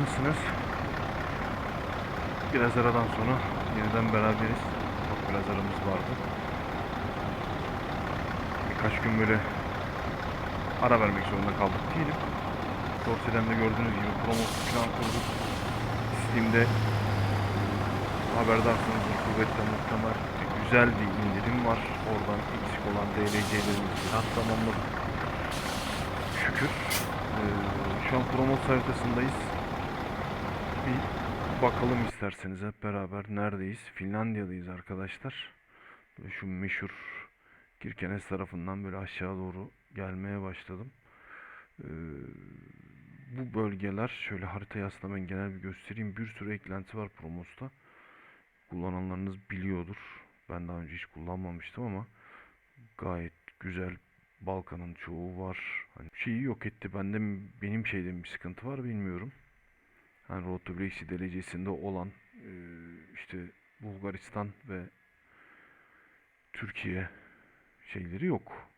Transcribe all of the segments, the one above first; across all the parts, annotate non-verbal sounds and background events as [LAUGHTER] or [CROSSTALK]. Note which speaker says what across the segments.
Speaker 1: Nasılsınız? Biraz aradan sonra yeniden beraberiz. Çok biraz aramız vardı. Birkaç gün böyle ara vermek zorunda kaldık diyelim. Dorsey'den de gördüğünüz gibi promosyon falan kurduk. Steam'de haberdarsınız kuvvetle muhtemel güzel bir indirim var. Oradan eksik olan DLC'lerimizi biraz tamamladık. Şükür. Ee, şu an promos haritasındayız. Bir bakalım isterseniz hep beraber neredeyiz? Finlandiya'dayız arkadaşlar. Böyle şu meşhur Kirkenes tarafından böyle aşağı doğru gelmeye başladım. Ee, bu bölgeler şöyle haritayı aslında ben genel bir göstereyim. Bir sürü eklenti var Promos'ta. Kullananlarınız biliyordur. Ben daha önce hiç kullanmamıştım ama gayet güzel Balkan'ın çoğu var. Hani şeyi yok etti. Bende benim şeyde bir sıkıntı var bilmiyorum. Hani Road to Brexit derecesinde olan e, işte Bulgaristan ve Türkiye şeyleri yok.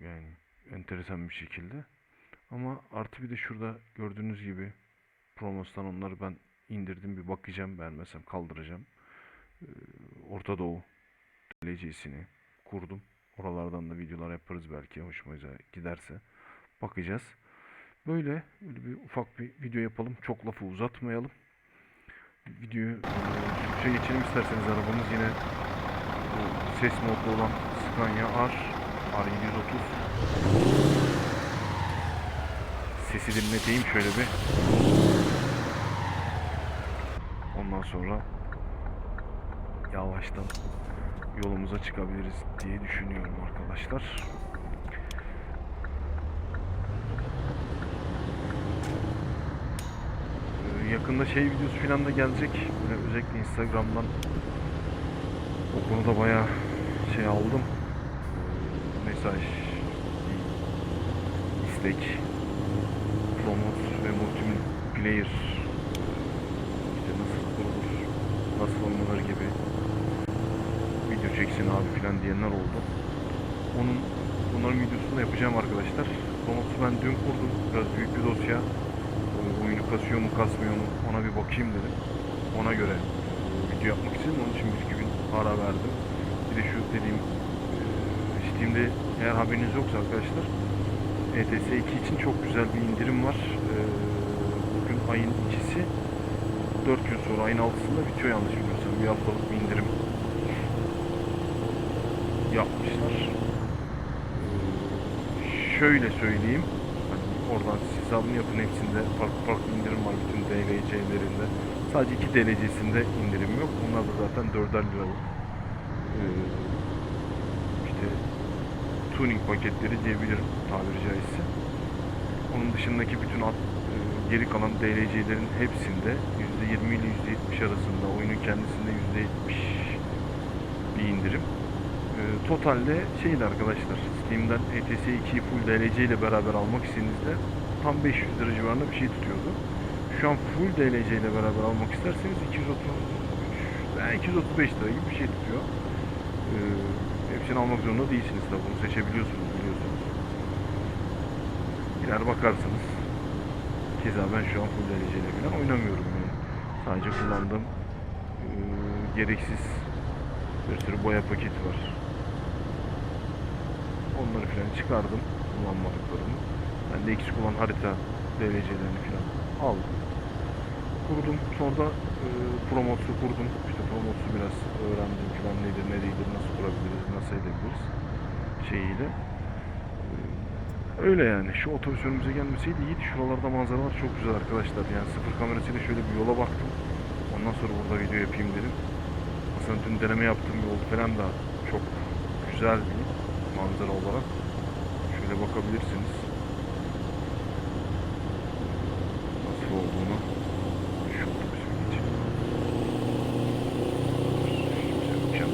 Speaker 1: Yani enteresan bir şekilde. Ama artı bir de şurada gördüğünüz gibi Promos'tan onları ben indirdim bir bakacağım beğenmezsem kaldıracağım. Ee, Orta Doğu derecesini kurdum. Oralardan da videolar yaparız belki hoşumuza giderse. Bakacağız. Böyle, böyle bir ufak bir video yapalım. Çok lafı uzatmayalım. Videoyu e, şey geçelim isterseniz arabamız yine bu ses modlu olan Scania R R730 Sesi dinleteyim şöyle bir. Ondan sonra yavaştan yolumuza çıkabiliriz diye düşünüyorum arkadaşlar. Yakında şey videosu falan da gelecek. Özellikle Instagram'dan o konuda bayağı şey aldım. Mesaj, istek, promot ve multiplayer işte nasıl kurulur, nasıl oynanır gibi video çeksin abi filan diyenler oldu. Onun bunların videosunu da yapacağım arkadaşlar. Promotu ben dün kurdum. Biraz büyük bir dosya. Kasıyor mu kasmıyor mu ona bir bakayım dedim. Ona göre video yapmak istedim. Onun için bir iki gün ara verdim. Bir de şu dediğim Steam'de eğer haberiniz yoksa arkadaşlar ETS 2 için çok güzel bir indirim var. Bugün ayın ikisi 4 gün sonra ayın 6'sında bitiyor yanlış bilmiyorsam. Bir haftalık bir indirim yapmışlar. Şöyle söyleyeyim. Oradan siz hesabını yapın hepsinde farklı farklı indirim var bütün DLC'lerinde. Sadece iki DLC'sinde indirim yok. Bunlar da zaten 4'er liralık. Ee, işte tuning paketleri diyebilirim tabiri caizse. Onun dışındaki bütün at, e, geri kalan DLC'lerin hepsinde %20 ile %70 arasında oyunun kendisinde %70 bir indirim. Ee, totalde şeydi arkadaşlar Steam'den ETS 2'yi full DLC ile beraber almak istediğinizde tam 500 lira civarında bir şey tutuyordu. Şu an full DLC ile beraber almak isterseniz 230 yani 235 lira gibi bir şey tutuyor. Ee, hepsini almak zorunda değilsiniz tabi bunu seçebiliyorsunuz biliyorsunuz. Gider bakarsınız. Keza ben şu an full DLC ile falan oynamıyorum yani. Sadece kullandığım ee, gereksiz bir sürü boya paketi var. Onları falan çıkardım kullanmadıklarımı. Ben de eksik olan harita DLC'lerini falan aldım. Kurdum. Sonra da e, Promots'u kurdum. İşte Promots'u biraz öğrendim falan nedir ne değildir nasıl kurabiliriz nasıl edebiliriz şeyiyle. E, öyle yani. Şu otobüs önümüze gelmeseydi iyiydi. Şuralarda manzaralar çok güzel arkadaşlar. Yani sıfır kamerasıyla şöyle bir yola baktım. Ondan sonra burada video yapayım dedim. Aslında dün deneme yaptığım yol falan da çok güzel bir manzara olarak. Şöyle bakabilirsiniz. Nasıl olduğunu. Şu otobüsü geçeyim. Şöyle yapacağım.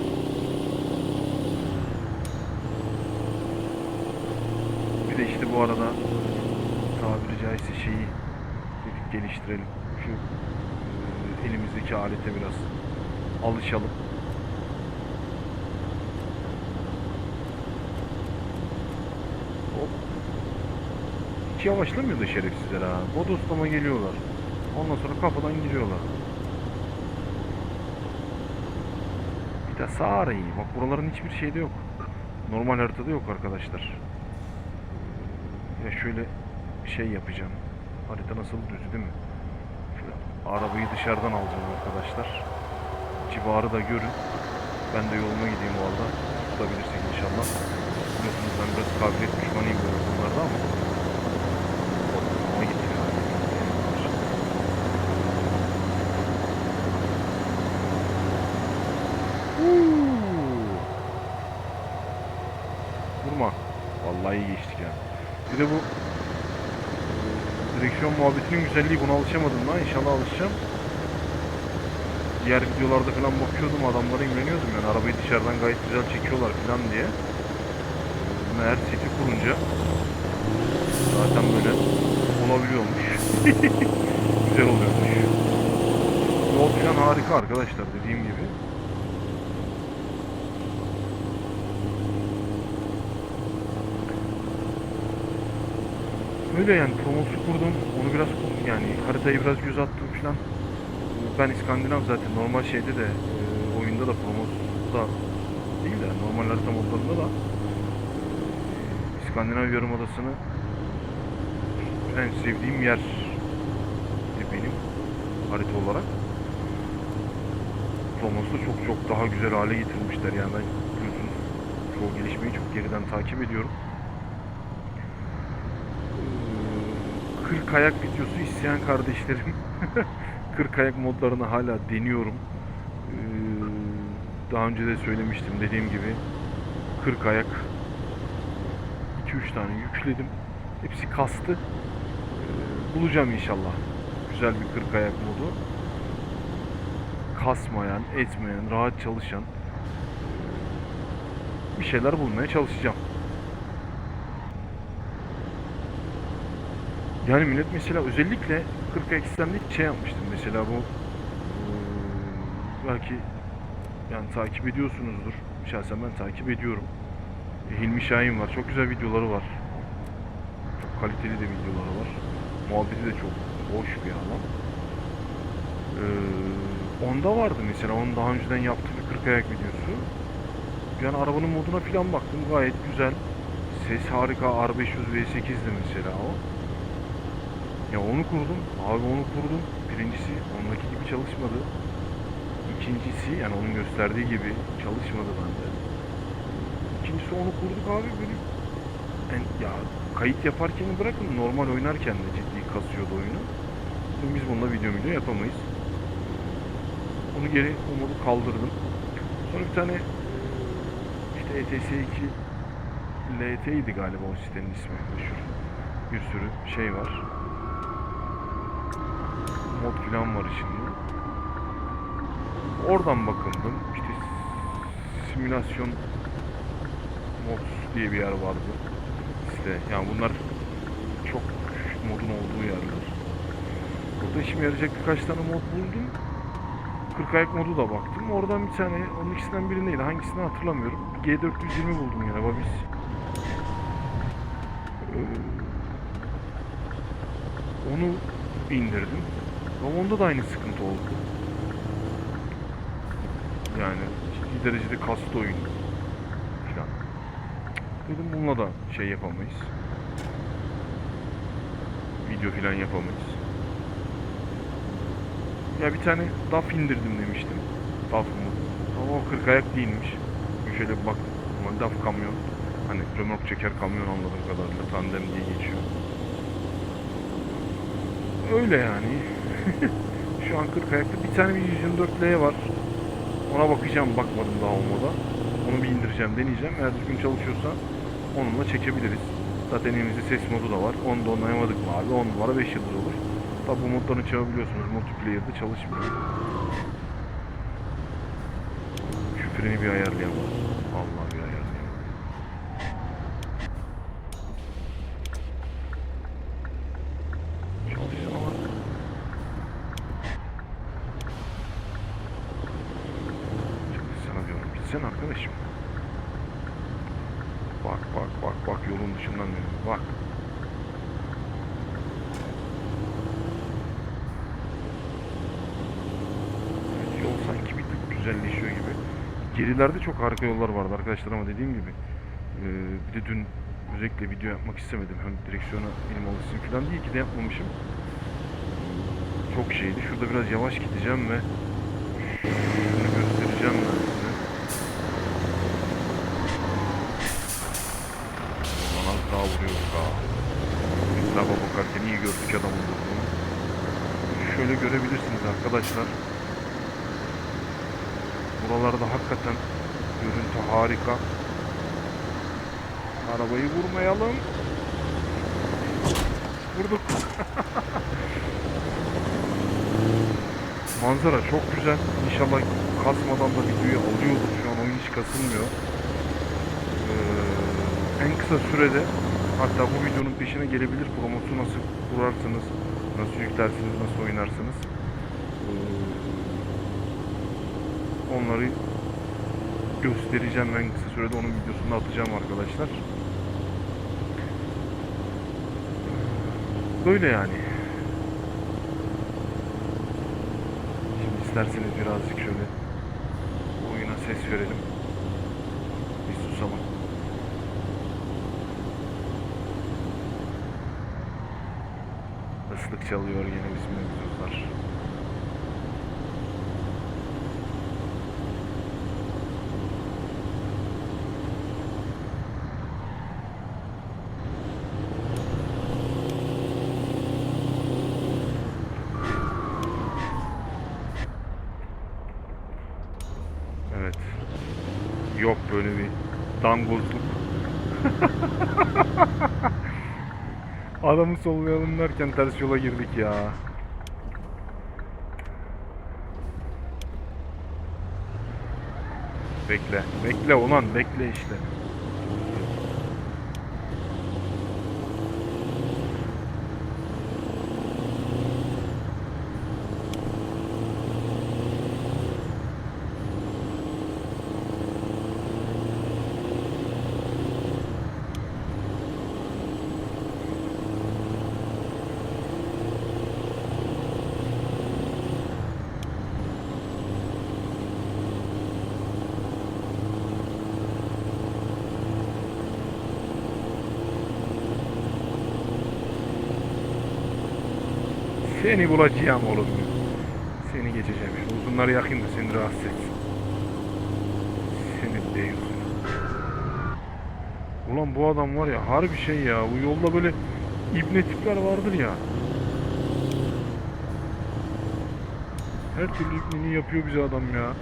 Speaker 1: Bir de işte bu arada tabiri caizse şeyi geliştirelim. Şu e, elimizdeki alete biraz alışalım. Yavaşlamıyor da şerefsizler ha. Bodoslama geliyorlar. Ondan sonra kafadan giriyorlar. Bir de sağ arayı. Bak buraların hiçbir şeyde yok. Normal haritada yok arkadaşlar. Ya şöyle şey yapacağım. Harita nasıl düz değil mi? Şöyle arabayı dışarıdan alacağım arkadaşlar. Civarı da görün. Ben de yoluma gideyim arada. Tutabilirsek inşallah. Biliyorsunuz ben biraz kabiliyet düşmanıyım böyle konularda ama. Yoluma gideyim. Huu. Vurma. Vallahi iyi geçtik ya. Bir de bu direksiyon muhabbetinin güzelliği buna alışamadım lan. İnşallah alışacağım. Diğer videolarda falan bakıyordum adamlara imreniyordum yani arabayı dışarıdan gayet güzel çekiyorlar falan diye. Meğer seti kurunca zaten böyle olabiliyormuş. [LAUGHS] güzel oluyormuş. Yol falan harika arkadaşlar dediğim gibi. Öyle yani promosu kurdum. Onu biraz yani haritayı biraz göz attım falan. Ben İskandinav zaten normal şeyde de e, oyunda da promoda değil de normal harita modlarında da İskandinav Yarımadası'nı en sevdiğim yer benim harita olarak. Promos'u çok çok daha güzel hale getirmişler yani ben biliyorsunuz çoğu gelişmeyi çok geriden takip ediyorum. 40 ayak videosu isteyen kardeşlerim [LAUGHS] 40 ayak modlarını hala deniyorum. Ee, daha önce de söylemiştim dediğim gibi 40 ayak 2-3 tane yükledim. Hepsi kastı. Ee, bulacağım inşallah. Güzel bir 40 ayak modu. Kasmayan, etmeyen, rahat çalışan bir şeyler bulmaya çalışacağım. Yani millet mesela özellikle 40 ayak sistemde şey yapmıştım mesela bu eee, belki yani takip ediyorsunuzdur. Şahsen ben takip ediyorum. E, Hilmi Şahin var. Çok güzel videoları var. Çok kaliteli de videoları var. Muhabbeti de çok hoş bir adam. Eee, onda vardı mesela. Onun daha önceden yaptığı bir 40 ayak videosu. Yani arabanın moduna falan baktım. Gayet güzel. Ses harika. R500 V8'di mesela o. Ya onu kurdum. Abi onu kurdum. Birincisi ondaki gibi çalışmadı. İkincisi yani onun gösterdiği gibi çalışmadı bende. İkincisi onu kurduk abi böyle yani ya kayıt yaparken bırakın normal oynarken de ciddi kasıyordu oyunu. Şimdi biz bununla video video yapamayız. Onu geri umudu kaldırdım. Sonra bir tane işte E ETS 2 LT idi galiba o sitenin ismi meşhur. Bir sürü şey var mod falan var şimdi. Oradan bakındım. İşte simülasyon mod diye bir yer vardı. İşte yani bunlar çok modun olduğu yerler. Burada işime yarayacak birkaç tane mod buldum. 40 ayak modu da baktım. Oradan bir tane, onun ikisinden birindeydi. Hangisini hatırlamıyorum. G420 buldum yine Babis. Ee, onu indirdim. Ama onda da aynı sıkıntı oldu. Yani ciddi derecede kastı oyun. Falan. Dedim bununla da şey yapamayız. Video falan yapamayız. Ya bir tane DAF indirdim demiştim. DAF mı? Ama o 40 ayak değilmiş. Şöyle bir baktım. Ama DAF kamyon. Hani römork çeker kamyon anladığım kadarıyla. Tandem diye geçiyor. Öyle yani. [LAUGHS] Şu an 40 ayakta bir tane bir 124L var. Ona bakacağım bakmadım daha olmadan. Onu bir indireceğim deneyeceğim. Eğer düzgün çalışıyorsa onunla çekebiliriz. Zaten elimizde ses modu da var. Onu da oynayamadık mı abi? 10 numara 5 yıldız olur. Tabi bu modlarını çalabiliyorsunuz. Multiplayer'da çalışmıyor. Şu bir ayarlayalım. gideceksin arkadaşım? Bak bak bak bak yolun dışından dönüyor. Bak. Evet, yol sanki bir tık güzelleşiyor gibi. Gerilerde çok harika yollar vardı arkadaşlar ama dediğim gibi e, bir de dün özellikle video yapmak istemedim. Hem direksiyona elim alışsın falan diye ki de yapmamışım. Çok şeydi. Şurada biraz yavaş gideceğim ve şunu göstereceğim ben. Daha. Etrafa bakarken iyi gördük adamın vurduğunu. Şöyle görebilirsiniz arkadaşlar. Buralarda hakikaten görüntü harika. Arabayı vurmayalım. Vurduk. [LAUGHS] Manzara çok güzel. İnşallah kasmadan da videoyu alıyordur. Şu an oyun hiç kasılmıyor. Ee, en kısa sürede hatta bu videonun peşine gelebilir. Promosu nasıl kurarsınız, nasıl yüklersiniz, nasıl oynarsınız. Ee, onları göstereceğim en kısa sürede. Onun videosunu atacağım arkadaşlar. Böyle yani. Şimdi isterseniz birazcık şöyle oyuna ses verelim. Bir susalım. Islık çalıyor yine bizim egzozlar. Evet. Yok böyle bir dangozluk. [LAUGHS] Adamı sollayalım derken ters yola girdik ya. Bekle. Bekle ulan bekle işte. Seni bulacağım oğlum. Seni geçeceğim. Şu uzunları yakayım da seni rahatsız etsin. Seni değil. Ulan bu adam var ya harbi şey ya. Bu yolda böyle ibne tipler vardır ya. Her türlü ibneliği yapıyor bize adam ya.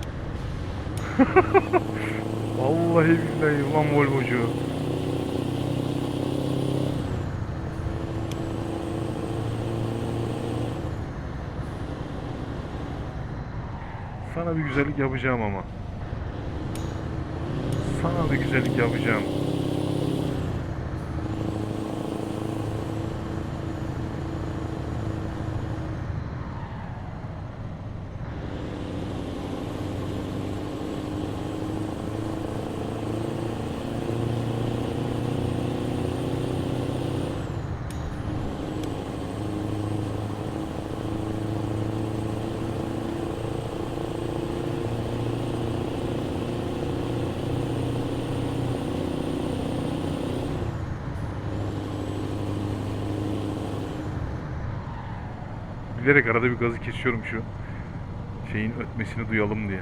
Speaker 1: [LAUGHS] Vallahi billahi ulan Volvocu. Sana bir güzellik yapacağım ama. Sana bir güzellik yapacağım. Bilerek arada bir gazı kesiyorum şu şeyin ötmesini duyalım diye.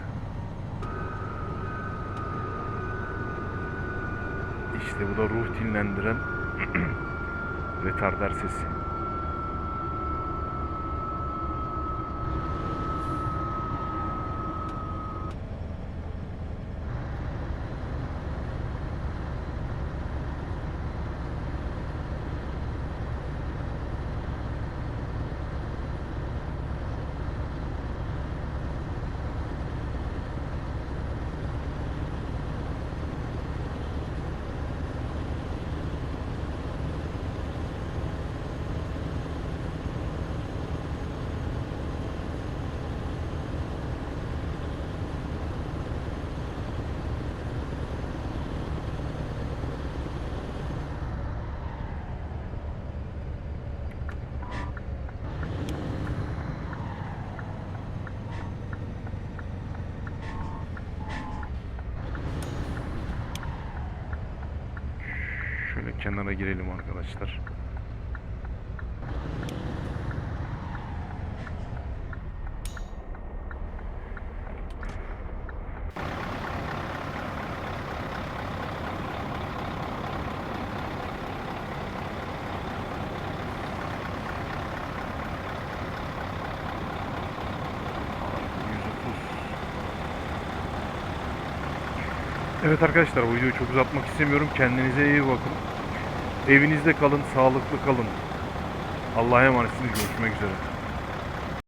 Speaker 1: İşte bu da ruh dinlendiren [CLEARS THROAT] retarder sesi. Kenara girelim arkadaşlar. Evet arkadaşlar videoyu çok uzatmak istemiyorum. Kendinize iyi bakın. Evinizde kalın, sağlıklı kalın. Allah'a emanetsiniz. Görüşmek üzere.